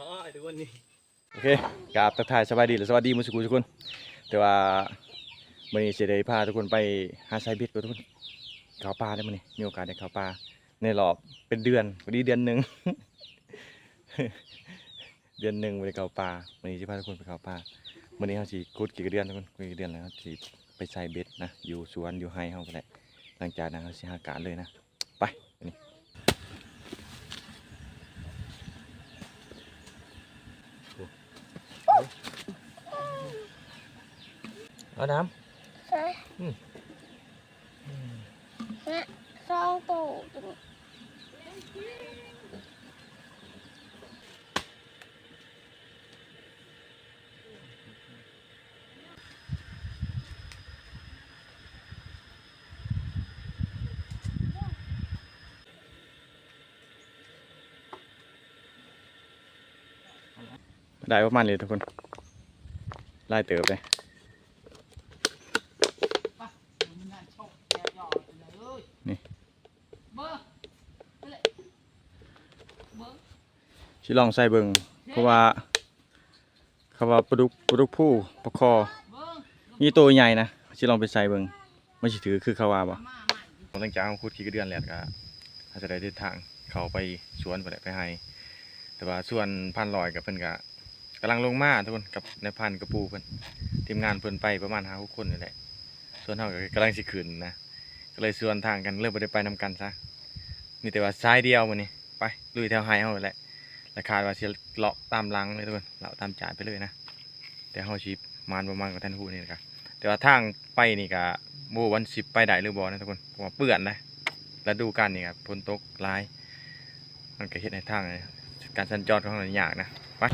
ร้อยทุกคนนี่โอเคกราบทักทายสบายดีหรือสวัสดีมุสกุลทุกคน แต่ว่ามื่อนี้เสียดายพาทุกคนไปหาไซเบ็ดกับทุกคนเขาป่าได้มื่อนี้มีโอกาสได้เขาป่าในรอบเป็นเดือนวันนี้เดือนหนึ่ง เดือนหนึ่งไปเขาป่ามื่อนี้จะพาทุกคนไปเขาป่ามื่อนี้เขาสิกุดกี่เดือนทุกคนกี่เดือนแล้วสิไปใส่เบ็ดนะอยู่สวนอยู่ไฮเขาไปแหละหลังจากนั้นเขาสิหาการเลยนะไปอันนี้ เอาน้ฮะอืมฮะสองตั ได้ประมาณนี้ทุกคนไล่เติบเลยนี่บอร์นั่นแหลอร์ชิลองใส่เบิงเพราะว่าเขาว่าปลาดุกปลาดุกผู้ปลาคอมีตัวใหญ่นะชิลองไปใส่เบิงไม่ใช่ถือคือเขาว่าบ่าใหม่หลังจากเขาคุดขี้กระเดือนแล้วก็อาจจะได้ทิศทางเขาไปสวนไปแหละไปให้แต่ว่าส่วนพันลอยกับเพิ่นก็ กำลังลงมาทุกคนกับในพันกระปูเพิ่นทีมงานเพิ่นไปประมาณห้าหกคนนี่แหละส่วนเขาก็กำลังสิขึ้นนะก็เลยส่วนทางกันเริ่มไปได้ไปนำกันซะมีแต่ว่าซ้ายเดียวมันนี่ไปลุยแถวไฮเขาแหละราคาว่าสิเลาะตามหลังเลยทุกคนเลาะตามจานไปเลยนะแต่เขาชีพมานประมาณกับท่านผู้นี่นะครับแต่ว่าทางไปนี่ก็โบวันสิบไปได้หรือบ่นะทุกคนเพราะว่าเปื้อนนะแล้วดูกันนี่ครับฝนตกหลาย มันก็เห็นในทางการสัญจรของเรายากนะไป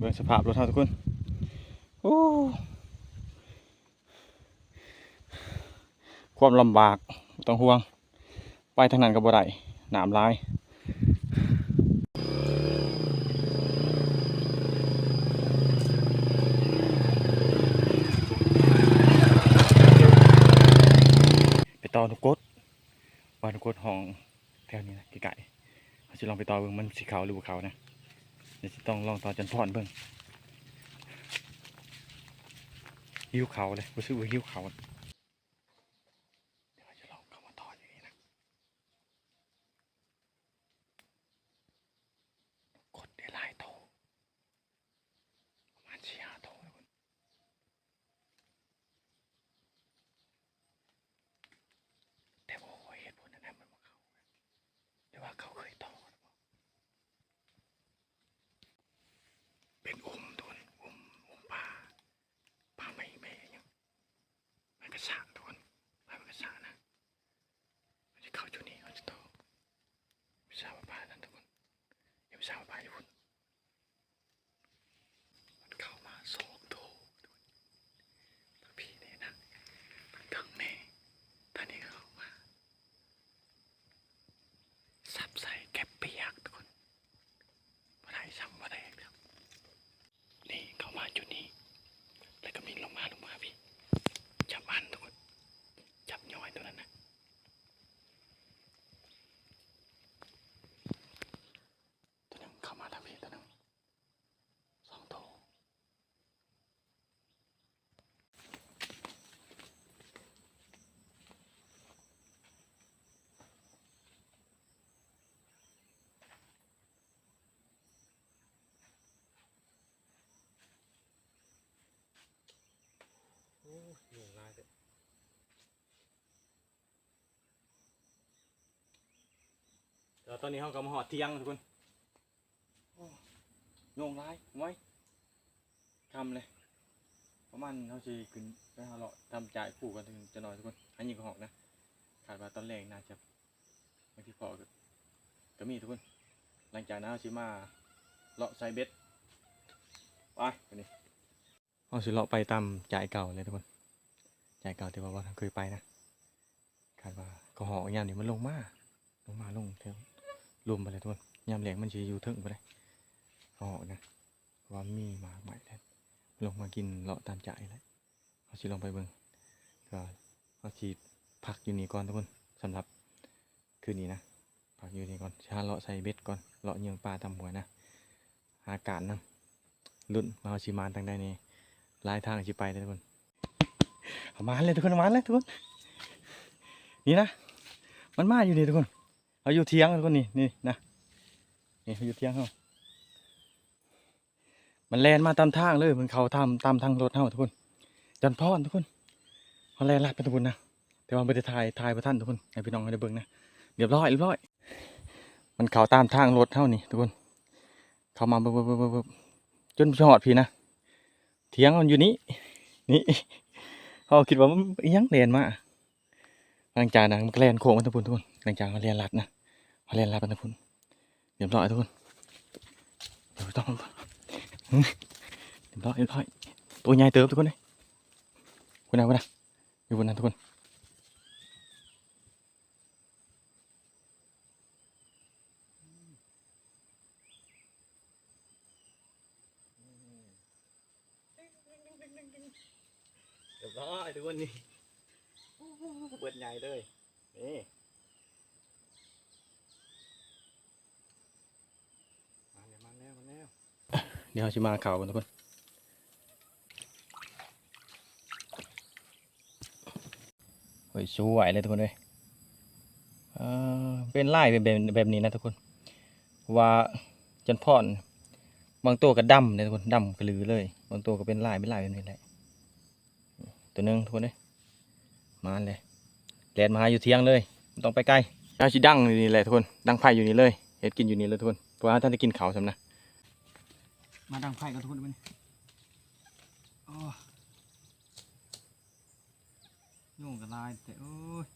เบิ่ง สภาพรถเราทุกคนโอ้ความลำบากต้องห่วง ไปทางนั้นก็บ่ได้หนามลายไปต่อนุกดว่านุกดห้องแถวนี้นะไกลๆเขาจะลองไปต่อเบิ่งมันสีขาวหรือบ่ขาวนะ เดี๋ยวจะต้องลองต่อจนพรเบิ่งหิ้วเขาเลยรู้สึกว่าหิ้วเขาเดี๋ยวจะลองเข้ามาต่ออย่างนี้นะกดได้หลายโตประมาณสี่ห้าโตทุกคน แต่บ่ฮู้ว่าเหตุผลนั้นมันบ่เข้าหรือว่าเขาเคยต่อหรือเปล่า เป็ นั้นนะตัวนึ่งเข้ามาทางพี่ตัวนึ่งสองตัวโอ้ยหนึ่งลายเลย แต่ว่าตอนนี้เขาก็มาหอดเที่ยงทุกคนโยุงลายไว้ทำเลย ประมาณเขาจะขึ้นไปหาเลาะทำจ่ายคู่กันถึงจะนอยทุกคนอันนี้ก็หอกนะคาดว่าตอนแรกน่าจะบางทีพอก็มีทุกคน หลังจากนั้นเขาสิมาเลาะไซเบ็ดไปไปนี่เขาสิเลาะไปตามจ่ายเก่าเลยทุกคนจ่ายเก่าที่ว่าว่าเคยไปนะคาดว่าก็หอกยามนี่มันลงมาลงมาลงเท่า รวมไปเลยทุกคนยามแหลงมันจะอยู่เทึงไปเลยก็หอกนะว่ามีมาใหม่แล้วลงมากินเลาะตามใจ่ายแล้วเขาสิลงไปเบิ่งก็เขาสิพักอยู่นี่ก่อนทุกคนสำหรับคืนนี้นะพักอยู่นี่ก่อนชาเลาะใส่เบ็ดก่อนเลาะเยืองปลาตามหัวนะอากาศนะลุ้นมาเอาชิมานทางใดนี่ลายทางสิไปเลยทุกคนมาเลยทุกคนมาเลยทุกคนนี่นะมันมาอยู่นี่ทุกคน เอาอยู่เทียงทุกคนนี่นี่นะนี่เขาอยู่เทียงเขามันแลนมาตามทางเลยมันเขาทำตามทางรถเฮาทุกคนจันพรทุกคนมันแลนลัดไปทุกคนนะแต่ว่าไม่ได้ถ่ายถ่ายประท่านทุกคนให้พี่น้องได้เบิ่งนะเรียบร้อยเรียบร้อย มันเขาตามทางรถเท่านี่ทุกคน เขามาเบิ่บเบิ่บเบิ่บเบิ่บจนหอดพี่นะเถียงมันอยู่นี่นี่เขาคิดว่ามันยังแลนมาหลังจากนั้นมันก็แลนโค้งมาทุกคนทุกคนหลังจากเขาแลนลัดนะ เขาแลนลัดไปทุกคนเรียบร้อยทุกคนเดี๋ยวต้องเรียบร้อยเรียบร้อยตัวใหญ่เติบทุกคนเลยคุณนะคุณนะอยู่บนนั้นทุกคนเรียบร้อยทุกคนนี่เบิดใหญ่เลยนี่มาแล้วมาแล้วมาแล้ว เดี๋ยวเราจะมาข่าวกันทุกคนเฮ้ยสวยเลยทุกคนเลยเออเป็นลายเป็นแบบแบบนี้นะทุกคน ว่าจันพรบางตัวก็ดำเลยทุกคนดำกระลือเลย บางตัวก็เป็นลายเป็นลายแบบนี้แหละตัวหนึงทุกคนเลยมาเลยแลนมาหาอยู่เที่ยงเลยไม่ต้องไปไกลเอาชิดั้งอยู่นี่แหละทุกคนดั้งไฟอยู่นี่เลยเห็ดกินอยู่นี่เลยทุกคนเพราะว่าท่านจะกินเขาสำนะ มาดังไฟกันทุกคนไปนี่โอ้ยุ่งกับลายแต่โอ้ย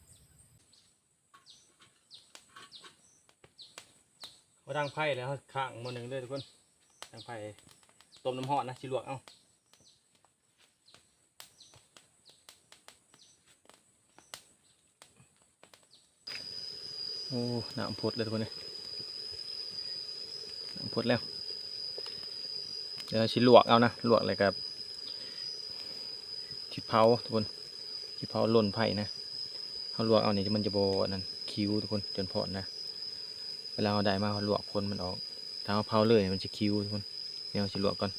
มาดังไฟแล้วข้างมาหนึ่งเลยทุกคนดังไฟต้มน้ำหอดนะชิลวกเอ้าโอ้หน้ำพดเลยทุกคนเลยหน้ำพดแล้ว เดี๋ยวเราชิลวกเอานะลวกอะไรกับชิเผาทุกคนชิเผาล่นไผ่นะเขาลวกเอานี่มันจะโบนั่นคิ้วทุกคนจนพอดนะเวลาเราได้มาเขาลวกคนมันออกถ้าเขาเผาเลยมันจะคิ้วทุกคนเดี๋ยวเราชิลวกก่อน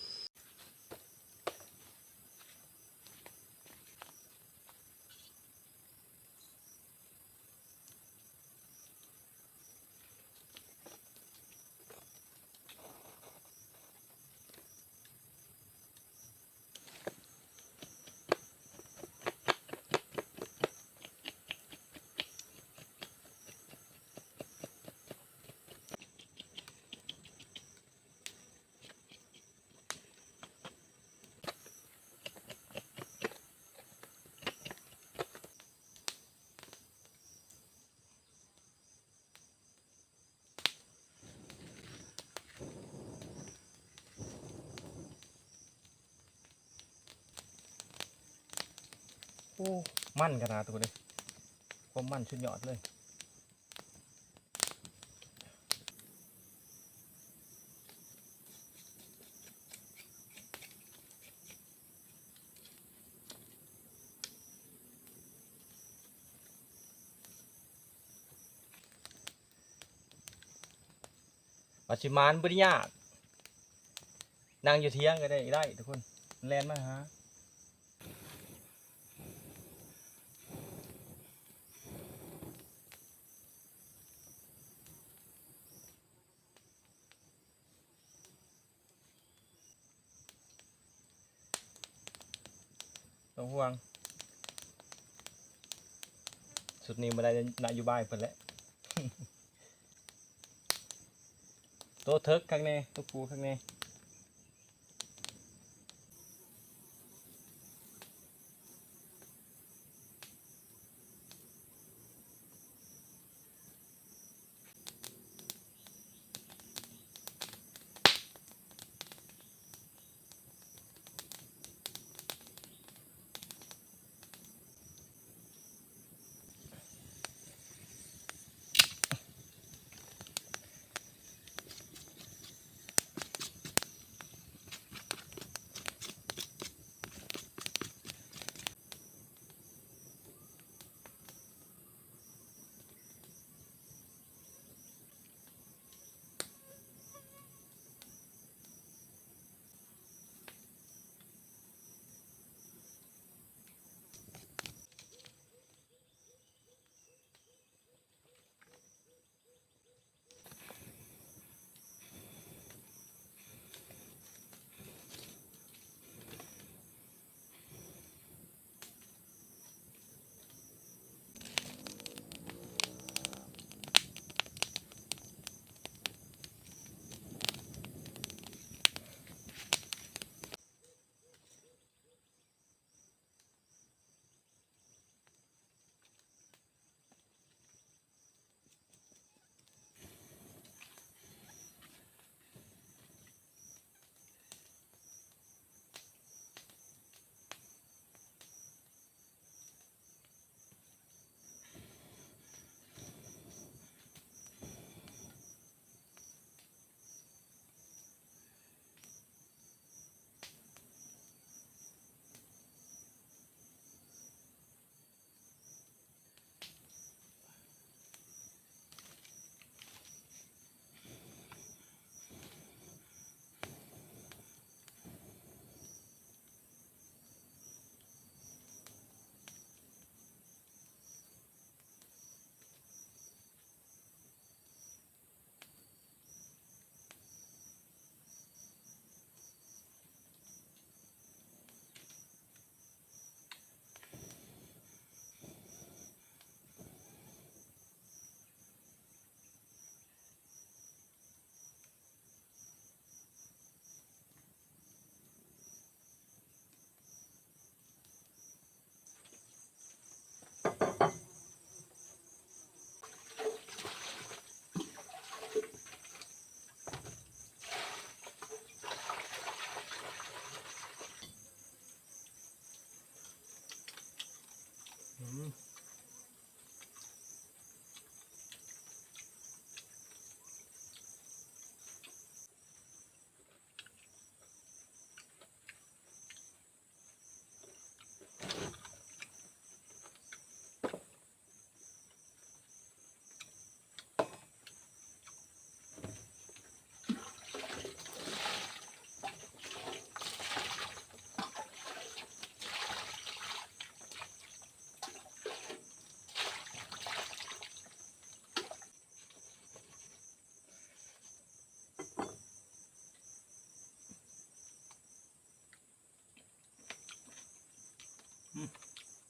อ้มั่นขนาดตัวเลยความมั่นชุดยอดเลยปัจจุบันบริยากนั่งอยู่เที่ยงก็ได้ได้ทุกคนแลนมาหา ต้องห่วง สุดนี้มาได้นโยบายเพิ่นแหละตัวเทิกข้างในตัวปูข้างใน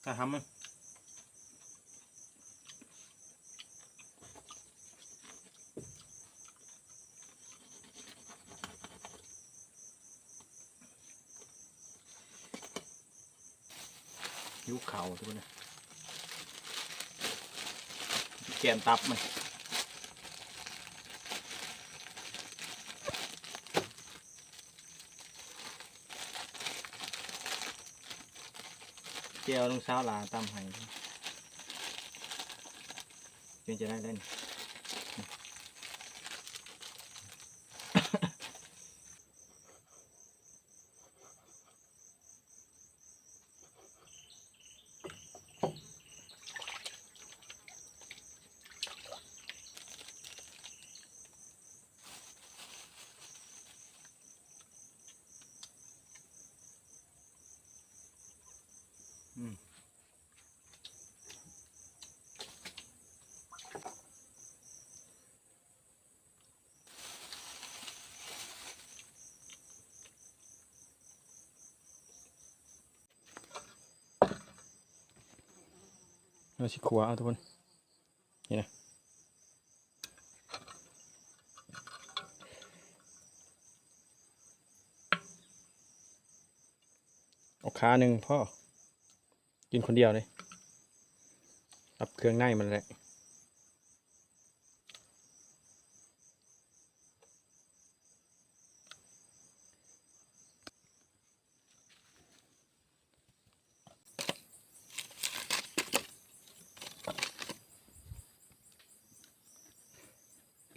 ถ้าทำมันยุคเข่าทุกคนนะแกนตับมัน จียวลงเช้าลาตำให้จึงจะได้เล่น เราสิขัวเอาทุกคนนี่นะเอาขาหนึ่งพ่อ กินคนเดียวเลยรับเครื่องในมันแหละ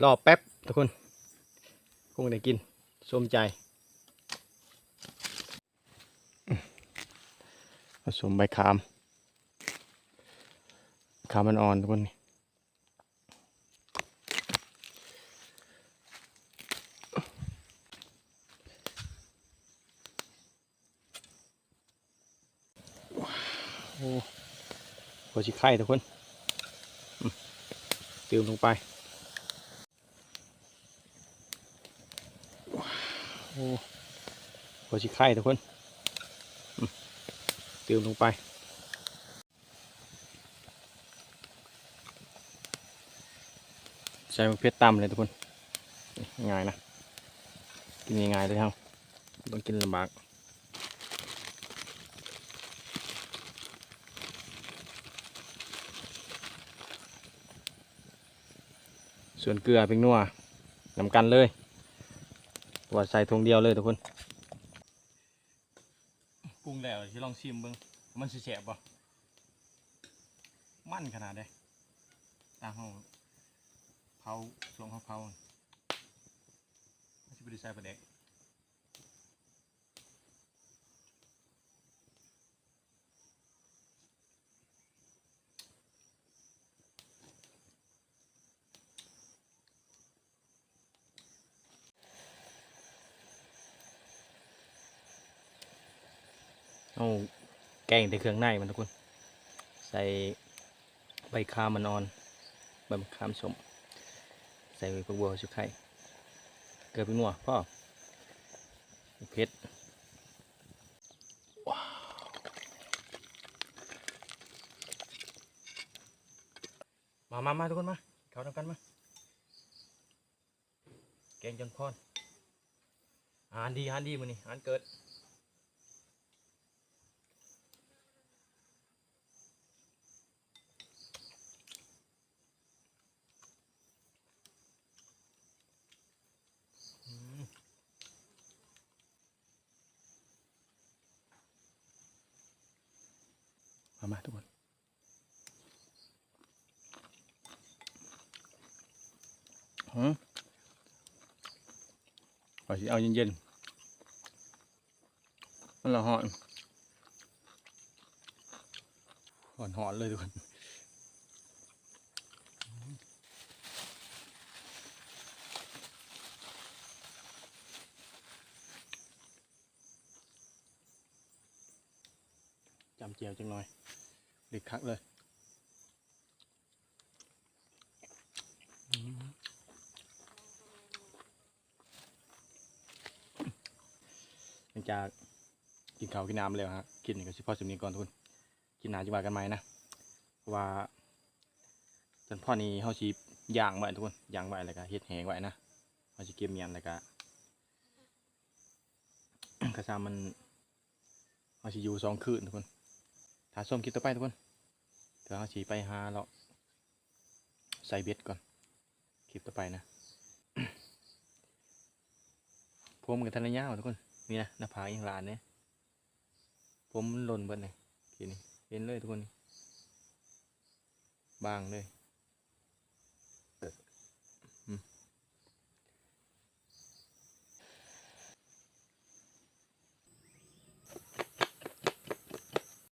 รอแป๊บทุกคน คงได้กินสมใจผสมใบขาม ขามมันอ่อนทุกคนนี่โอ้โหชิไข่ทุกคนอืมตื่มลงไป โอ้โหชิไข่ทุกคนเติมลงไปใส่มะเขือตำเลยทุกคน ง่ายนะ กินง่ายๆเลยครับต้องกินลำบากส่วนเกลือเป็นนัวนำกันเลย ว่าใส่ทงเดียวเลยทุกคนปรุงแล้วที่ลองชิมเบิ้งมันสิแฉะบ่มันขนาดใดตามเขาเผาสวงเขาเผาไม่ใช่บไดีใส่ประเด็ก เอาแกงแต่เครื่องในมันทุกคน ใส่ใบคามันอ่อนใบมะขามสม ใส่ผักบัวชุกไข่เกลือพริกนัวพ่อเผ็ดว้าวมามามาทุกคนมา เข้าทำกันมา แกงจนพอนอาหารดีอาหารดีมือนี่อาหารเกิด อืมมามาทุกคน หืม ขอสิเอาเย็นๆมันละหอนหอนหอนๆเลยทุกคน จำเจียวจังหน่อยเด็กคักเลยอืมหลัง จากกินข้าวกินน้ำแล้วฮะกินก็สิพอสำนีก่อนทุกคนกินหนาจะว่ากันไหมนะว่าจนพ่อนี้เขาชีย่างไว้ทุกคนย่างไว้แล้วก็เฮ็ดแหงไว้นะเขาชีเก็บเมียนแล้วก็กระซามันเขาชีอยู่สองคืนทุกคนถ้าส้มคลิปต่อไปทุกคนเดี๋ยวเราสีไปหาเราใส่เบ็ดก่อนคลิปต่อไปนะผมกับธนยาวทุกคน นี่นะหน้าผาอีกหลานเนี่ยผมมันหล่นเบิดเลยทีนี้เห็นเลยทุกคนบางเลย